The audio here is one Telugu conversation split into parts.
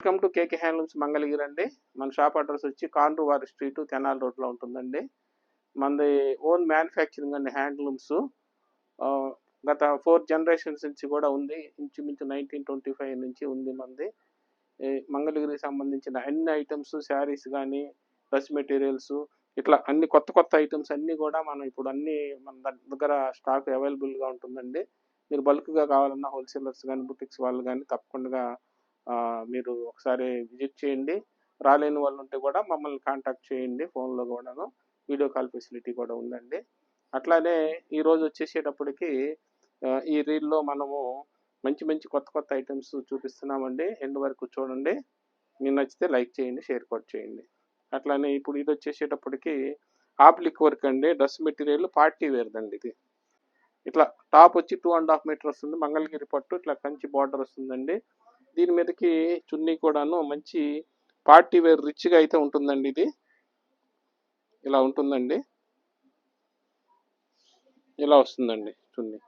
Welcome to KK handlooms Mangalagiri అండి మన షాప్ అడ్రస్ వచ్చి కాండ్రువారి స్ట్రీట్ కెనాల్ రోడ్లో ఉంటుందండి. మనది ఓన్ మ్యానుఫ్యాక్చరింగ్ అండి హ్యాండ్లూమ్స్ గత ఫోర్ జనరేషన్స్ నుంచి కూడా ఉంది. ఇంచుమించు నైన్టీన్ ట్వంటీ ఫైవ్ నుంచి ఉంది మనది మంగళగిరికి సంబంధించిన అన్ని ఐటమ్స్ శారీస్ కానీ డ్రెస్ మెటీరియల్స్ ఇట్లా అన్ని కొత్త కొత్త ఐటమ్స్ అన్నీ కూడా మనం ఇప్పుడు అన్ని మన దగ్గర స్టాక్ అవైలబుల్గా ఉంటుందండి. మీరు బల్క్గా కావాలన్నా హోల్సేలర్స్ కానీ బుటిక్స్ వాళ్ళు కానీ తప్పకుండా మీరు ఒకసారి విజిట్ చేయండి. రాలేని వాళ్ళు ఉంటే కూడా మమ్మల్ని కాంటాక్ట్ చేయండి ఫోన్లో కూడాను. వీడియో కాల్ ఫెసిలిటీ కూడా ఉందండి. అట్లానే ఈరోజు వచ్చేసేటప్పటికి ఈ రీల్లో మనము మంచి మంచి కొత్త కొత్త ఐటమ్స్ చూపిస్తున్నామండి. ఎండ్ వరకు చూడండి. మీకు నచ్చితే లైక్ చేయండి షేర్ కూడా చేయండి. అట్లానే ఇప్పుడు ఇది వచ్చేసేటప్పటికి ఆప్లిక్ వర్క్ అండి. డ్రెస్ మెటీరియల్ పార్టీ వేర్దండి ఇది. ఇట్లా టాప్ వచ్చి టూ అండ్ హాఫ్ మీటర్ వస్తుంది. మంగళగిరి పట్టు ఇట్లా కంచి బార్డర్ వస్తుందండి. దీని మీదకి చున్నీ కూడాను మంచి పార్టీ వేర్ రిచ్గా అయితే ఉంటుందండి ఇది. ఇలా ఉంటుందండి. ఇలా వస్తుందండి చున్నీ.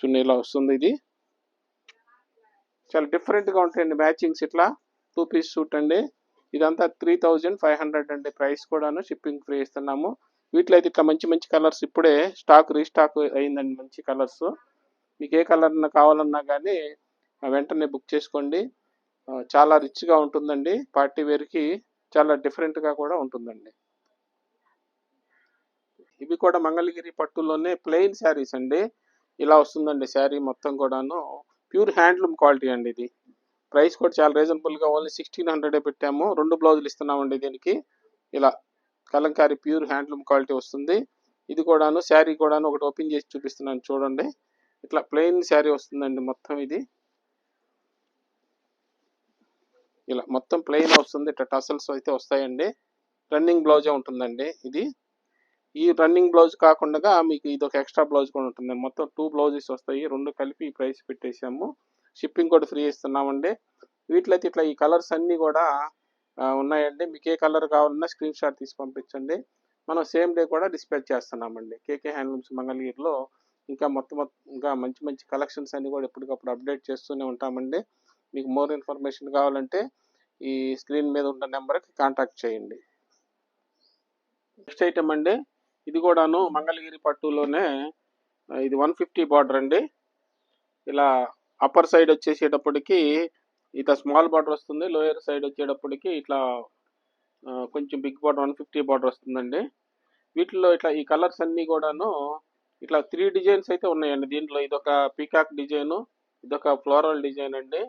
చున్నీ ఇలా వస్తుంది ఇది. చాలా డిఫరెంట్గా ఉంటాయండి మ్యాచింగ్స్ ఇట్లా. టూ పీస్ సూట్ అండి. ఇదంతా త్రీ థౌజండ్ ఫైవ్ హండ్రెడ్ అండి ప్రైస్ కూడాను షిప్పింగ్ ఫ్రీ ఇస్తున్నాము. వీటిలో అయితే ఇట్లా మంచి మంచి కలర్స్ ఇప్పుడే స్టాక్ రీస్టాక్ అయిందండి మంచి కలర్స్. మీకు ఏ కలర్ కావాలన్నా కానీ వెంటనే బుక్ చేసుకోండి. చాలా రిచ్గా ఉంటుందండి. పార్టీ వేర్కి చాలా డిఫరెంట్గా కూడా ఉంటుందండి. ఇవి కూడా మంగళగిరి పట్టులోనే ప్లెయిన్ శారీస్ అండి. ఇలా వస్తుందండి శారీ మొత్తం కూడాను. ప్యూర్ హ్యాండ్లూమ్ క్వాలిటీ అండి ఇది. ప్రైస్ కూడా చాలా రీజనబుల్గా ఓన్లీ సిక్స్టీన్ హండ్రెడే పెట్టాము. రెండు బ్లౌజులు ఇస్తున్నామండి దీనికి. ఇలా కలంకారీ ప్యూర్ హ్యాండ్లూమ్ క్వాలిటీ వస్తుంది. ఇది కూడాను శారీ కూడాను ఒకటి ఓపెన్ చేసి చూపిస్తున్నాను చూడండి. ఇట్లా ప్లెయిన్ శారీ వస్తుందండి మొత్తం ఇది. ఇలా మొత్తం ప్లెయిన్ వస్తుంది. ఇట్లా టసల్స్ అయితే వస్తాయండి. రన్నింగ్ బ్లౌజే ఉంటుందండి ఇది. ఈ రన్నింగ్ బ్లౌజ్ కాకుండా మీకు ఇది ఒక ఎక్స్ట్రా బ్లౌజ్ కూడా ఉంటుంది. మొత్తం టూ బ్లౌజెస్ వస్తాయి. రెండు కలిపి ఈ ప్రైస్ పెట్టేసాము షిప్పింగ్ కూడా ఫ్రీ ఇస్తున్నామండి. వీటిలో అయితే ఇట్లా ఈ కలర్స్ అన్నీ కూడా ఉన్నాయండి. మీకు ఏ కలర్ కావాలన్నా స్క్రీన్ షాట్ తీసి పంపించండి. మనం సేమ్ డే కూడా డిస్పాచ్ చేస్తున్నామండి. కేకే హ్యాండ్లూమ్స్ మంగళగిరిలో ఇంకా మొత్తం మొత్తం ఇంకా మంచి మంచి కలెక్షన్స్ అన్ని కూడా ఎప్పటికప్పుడు అప్డేట్ చేస్తూనే ఉంటామండి. మీకు మోర్ ఇన్ఫర్మేషన్ కావాలంటే ఈ స్క్రీన్ మీద ఉన్న నెంబర్కి కాంటాక్ట్ చేయండి. నెక్స్ట్ ఐటమ్ అండి. ఇది కూడాను మంగళగిరి పట్టులోనే ఇది వన్ ఫిఫ్టీ బార్డర్ అండి. ఇలా అప్పర్ సైడ్ వచ్చేసేటప్పటికి ఇట్లా స్మాల్ బార్డర్ వస్తుంది లోయర్ సైడ్ వచ్చేటప్పటికి ఇట్లా కొంచెం big border one fifty border వస్తుందండి. వీటిలో ఇట్లా ఈ కలర్స్ అన్నీ కూడాను ఇట్లా త్రీ డిజైన్స్ అయితే ఉన్నాయండి. దీంట్లో ఇదొక పీకాక్ డిజైన్ ఇదొక ఫ్లోరల్ డిజైన్ అండి.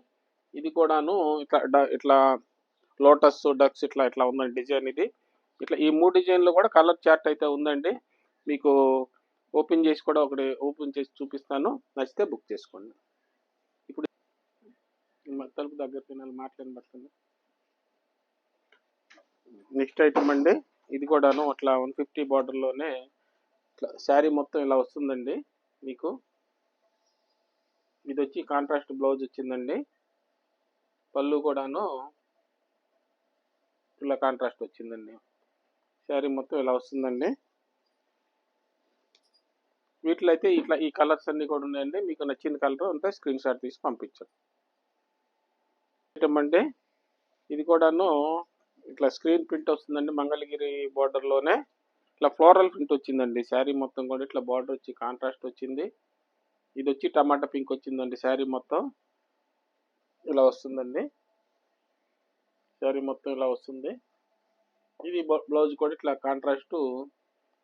ఇది కూడాను ఇట్లా డ- ఇట్లా లోటస్ డక్స్ ఇట్లా ఇట్లా ఉందండి డిజైన్ ఇది. ఇట్లా ఈ మూడు డిజైన్లు కూడా కలర్ చార్ట్ అయితే ఉందండి. మీకు ఓపెన్ చేసి కూడా ఒకటి ఓపెన్ చేసి చూపిస్తాను. నచ్చితే బుక్ చేసుకోండి. ఇప్పుడు తలుపు దగ్గర తినాలి మాట్లాడబడుతుంది నెక్స్ట్ ఐటమ్ అండి. ఇది కూడాను అట్లా వన్ ఫిఫ్టీ బార్డర్లోనే ఇట్లా శారీ మొత్తం ఇలా వస్తుందండి మీకు. ఇది వచ్చి కాంట్రాస్ట్ బ్లౌజ్ వచ్చిందండి. పళ్ళు కూడాను ఇలా కాంట్రాస్ట్ వచ్చిందండి. శారీ మొత్తం ఇలా వస్తుందండి. వీటిలో అయితే ఇట్లా ఈ కలర్స్ అన్నీ కూడా ఉన్నాయండి. మీకు నచ్చిన కలర్ ఉంటే స్క్రీన్ షాట్ తీసి పంపించండి. ఐటమ్ అండి ఇది కూడాను ఇట్లా స్క్రీన్ ప్రింట్ వస్తుందండి మంగళగిరి బార్డర్లోనే ఇట్లా ఫ్లోరల్ ప్రింట్ వచ్చిందండి. శారీ మొత్తం కూడా ఇట్లా బార్డర్ వచ్చి కాంట్రాస్ట్ వచ్చింది. ఇది వచ్చి టమాటా పింక్ వచ్చిందండి శారీ మొత్తం. ఇలా వస్తుందండి. శారీ మొత్తం ఇలా వస్తుంది. ఇది బ్లౌజ్ కూడా ఇట్లా కాంట్రాస్ట్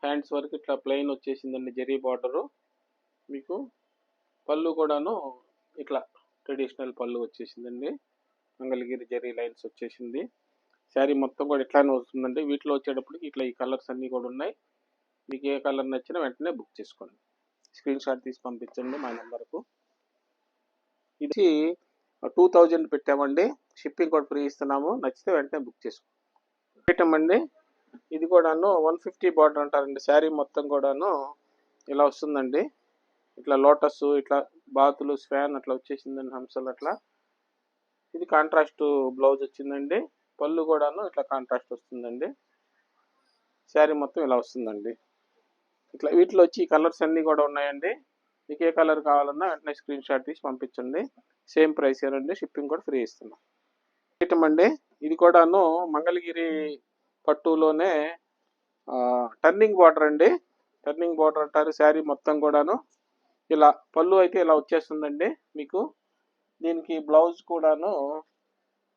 హ్యాండ్స్ వరకు ఇట్లా ప్లెయిన్ వచ్చేసిందండి జరీ బార్డరు. మీకు పళ్ళు కూడాను ఇట్లా ట్రెడిషనల్ పళ్ళు వచ్చేసిందండి. మంగళగిరి జరీ లైన్స్ వచ్చేసింది. శారీ మొత్తం కూడా ఇట్లానే వస్తుందండి. వీటిలో వచ్చేటప్పటికి ఇట్లా ఈ కలర్స్ అన్నీ కూడా ఉన్నాయి. మీకు ఏ కలర్ నచ్చినా వెంటనే బుక్ చేసుకోండి. స్క్రీన్ షాట్ తీసి పంపించండి మా నెంబర్కు. ఇది టూ థౌజండ్ పెట్టామండి. షిప్పింగ్ కూడా ఫ్రీ ఇస్తున్నాము. నచ్చితే వెంటనే బుక్ చేసుకోండి. పెట్టామండి. అండి ఇది కూడాను వన్ ఫిఫ్టీ బార్డర్ అంటారండి. శారీ మొత్తం కూడాను ఇలా వస్తుందండి. ఇట్లా లోటస్ ఇట్లా బాతులు స్వాన్ అట్లా వచ్చేసిందండి హంసలు అట్లా. ఇది కాంట్రాస్ట్ బ్లౌజ్ వచ్చిందండి. పళ్ళు కూడాను ఇట్లా కాంట్రాస్ట్ వస్తుందండి. శారీ మొత్తం ఇలా వస్తుందండి. ఇట్లా వీటిలో వచ్చి కలర్స్ అన్నీ కూడా ఉన్నాయండి. మీకు ఏ కలర్ కావాలన్నా వెంటనే స్క్రీన్ షాట్ తీసి పంపించండి. సేమ్ ప్రైస్ అండి షిప్పింగ్ కూడా ఫ్రీ ఇస్తున్నాం. ఐటమ్ అండి. ఇది కూడాను మంగళగిరి పట్టులోనే టర్నింగ్ బార్డర్ అండి. టర్నింగ్ బార్డర్ అంటారు. శారీ మొత్తం కూడాను. ఇలా పళ్ళు అయితే ఇలా వచ్చేస్తుందండి మీకు. దీనికి బ్లౌజ్ కూడాను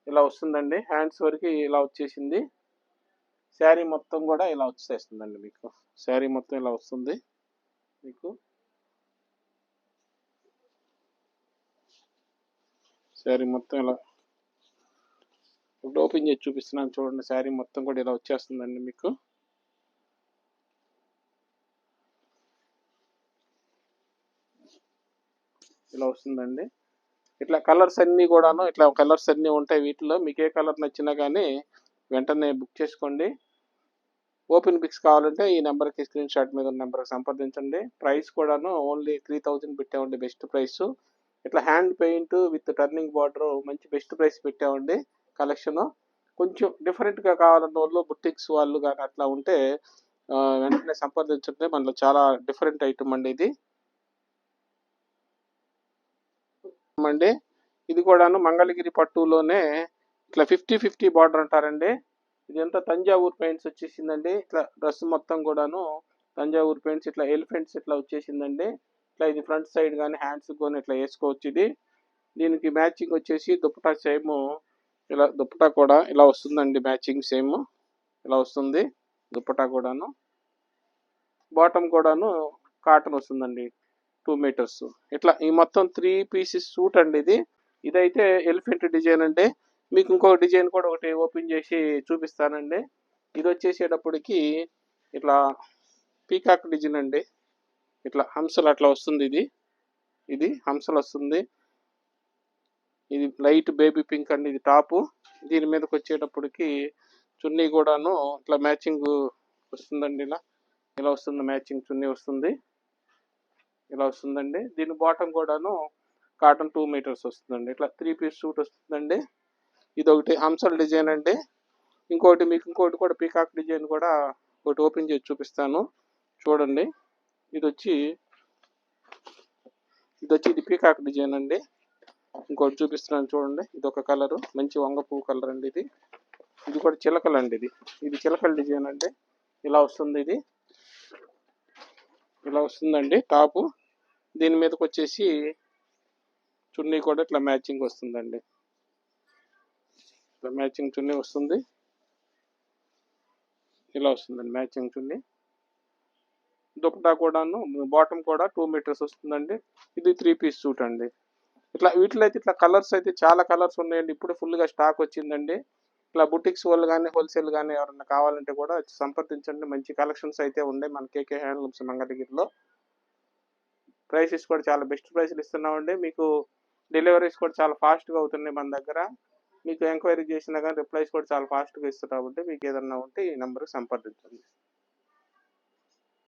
ఇలా వస్తుందండి. హ్యాండ్స్ వరకు ఇలా వచ్చేసింది. శారీ మొత్తం కూడా ఇలా వచ్చేస్తుందండి మీకు. శారీ మొత్తం ఇలా వస్తుంది మీకు. శారీ మొత్తం ఇలా ఇప్పుడు ఓపెన్ చేసి చూపిస్తున్నాను చూడండి. శారీ మొత్తం కూడా ఇలా వచ్చేస్తుందండి మీకు. ఇలా వస్తుందండి. ఇట్లా కలర్స్ అన్నీ కూడాను ఇట్లా కలర్స్ అన్నీ ఉంటాయి వీటిలో. మీకు ఏ కలర్ నచ్చినా కానీ వెంటనే బుక్ చేసుకోండి. ఓపెన్ పిక్స్ కావాలంటే ఈ నెంబర్కి స్క్రీన్ షాట్ మీద ఉన్న నెంబర్కి సంప్రదించండి. ప్రైస్ కూడాను ఓన్లీ త్రీ థౌజండ్ పెట్టామండి బెస్ట్ ప్రైస్. ఇట్లా hand paint with turning border మంచి బెస్ట్ ప్రైస్ పెట్టామండి కలెక్షన్. కొంచెం డిఫరెంట్గా కావాలన్న వాళ్ళు బుటిక్స్ వాళ్ళు కానీ అట్లా ఉంటే వెంటనే సంప్రదించండి. మనలో చాలా డిఫరెంట్ ఐటమ్ అండి ఇది. అండి ఇది కూడాను మంగళగిరి పట్టులోనే ఇట్లా ఫిఫ్టీ ఫిఫ్టీ బార్డర్ అంటారండి. ఇది తంజావూరు తంజావూర్ పెయింట్స్ వచ్చేసిందండి. ఇట్లా డ్రెస్ మొత్తం కూడాను తంజావూర్ పెయింట్స్ ఇట్లా ఎలిఫెంట్స్ ఇట్లా వచ్చేసిందండి. ఇట్లా ఇది ఫ్రంట్ సైడ్ కానీ హ్యాండ్స్ కానీ ఇట్లా వేసుకోవచ్చు ఇది. దీనికి మ్యాచింగ్ వచ్చేసి దుప్పటా సేమ్ ఇలా దుప్పటా కూడా ఇలా వస్తుందండి మ్యాచింగ్ సేమ్. ఇలా వస్తుంది దుప్పటా కూడాను. బాటమ్ కూడాను కాటన్ వస్తుందండి. టూ మీటర్స్ ఇట్లా ఈ మొత్తం త్రీ పీసెస్ సూట్ అండి ఇది. ఇదైతే ఎలిఫెంట్ డిజైన్ అండి. మీకు ఇంకో డిజైన్ కూడా ఒకటి ఓపెన్ చేసి చూపిస్తానండి. ఇది వచ్చేసేటప్పటికి ఇట్లా పీకాక్ డిజైన్ అండి. ఇట్లా హంసలు అట్లా వస్తుంది ఇది. ఇది హంసలు వస్తుంది. ఇది లైట్ బేబీ పింక్ అండి ఇది టాపు. దీని మీదకి వచ్చేటప్పటికి చున్నీ కూడాను ఇట్లా మ్యాచింగ్ వస్తుందండి ఇలా. ఇలా వస్తుంది మ్యాచింగ్ చున్నీ వస్తుంది. ఇలా వస్తుందండి. దీని బాటమ్ కూడాను కాటన్ టూ మీటర్స్ వస్తుందండి. ఇట్లా త్రీ పీస్ సూట్ వస్తుందండి. ఇది ఒకటి హంసల్ డిజైన్ అండి. ఇంకోటి మీకు ఇంకోటి కూడా పీకాక్ డిజైన్ కూడా ఒకటి ఓపెన్ చేసి చూపిస్తాను. చూడండి. ఇది వచ్చి ఇది వచ్చి ఇది పీకాక్ డిజైన్ అండి. ఇంకోటి చూపిస్తున్నాను చూడండి. ఇది ఒక కలరు మంచి వంగ పువ్వు కలర్ అండి ఇది. ఇది కూడా చిలకలు అండి ఇది. ఇది చిలకల డిజైన్ అండి. ఇలా వస్తుంది ఇది. ఇలా వస్తుందండి టాపు. దీని మీదకి వచ్చేసి చున్నీ కూడా ఇట్లా మ్యాచింగ్ వస్తుందండి. ఇట్లా మ్యాచింగ్ చున్నీ వస్తుంది. ఇలా వస్తుందండి మ్యాచింగ్ చున్నీ. దుపటా కూడాను బాటమ్ కూడా టూ మీటర్స్ వస్తుందండి. ఇది త్రీ పీస్ సూట్ అండి. ఇట్లా వీటిలో అయితే ఇట్లా కలర్స్ అయితే చాలా కలర్స్ ఉన్నాయండి. ఇప్పుడు ఫుల్గా స్టాక్ వచ్చిందండి. ఇట్లా బుటిక్స్ వాళ్ళు కానీ హోల్సేల్ కానీ ఎవరైనా కావాలంటే కూడా సంప్రదించండి. మంచి కలెక్షన్స్ అయితే ఉన్నాయి మన కేకే హ్యాండ్లూమ్స్ మంగళగిరిలో. ప్రైసెస్ కూడా చాలా బెస్ట్ ప్రైస్లు ఇస్తున్నామండి. మీకు డెలివరీస్ కూడా చాలా ఫాస్ట్గా అవుతున్నాయి మన దగ్గర. మీకు ఎంక్వైరీ చేసినా కానీ రిప్లైస్ కూడా చాలా ఫాస్ట్గా ఇస్తున్నామంటే మీకు ఏదన్నా ఉంటే ఈ నెంబర్కి సంప్రదించండి.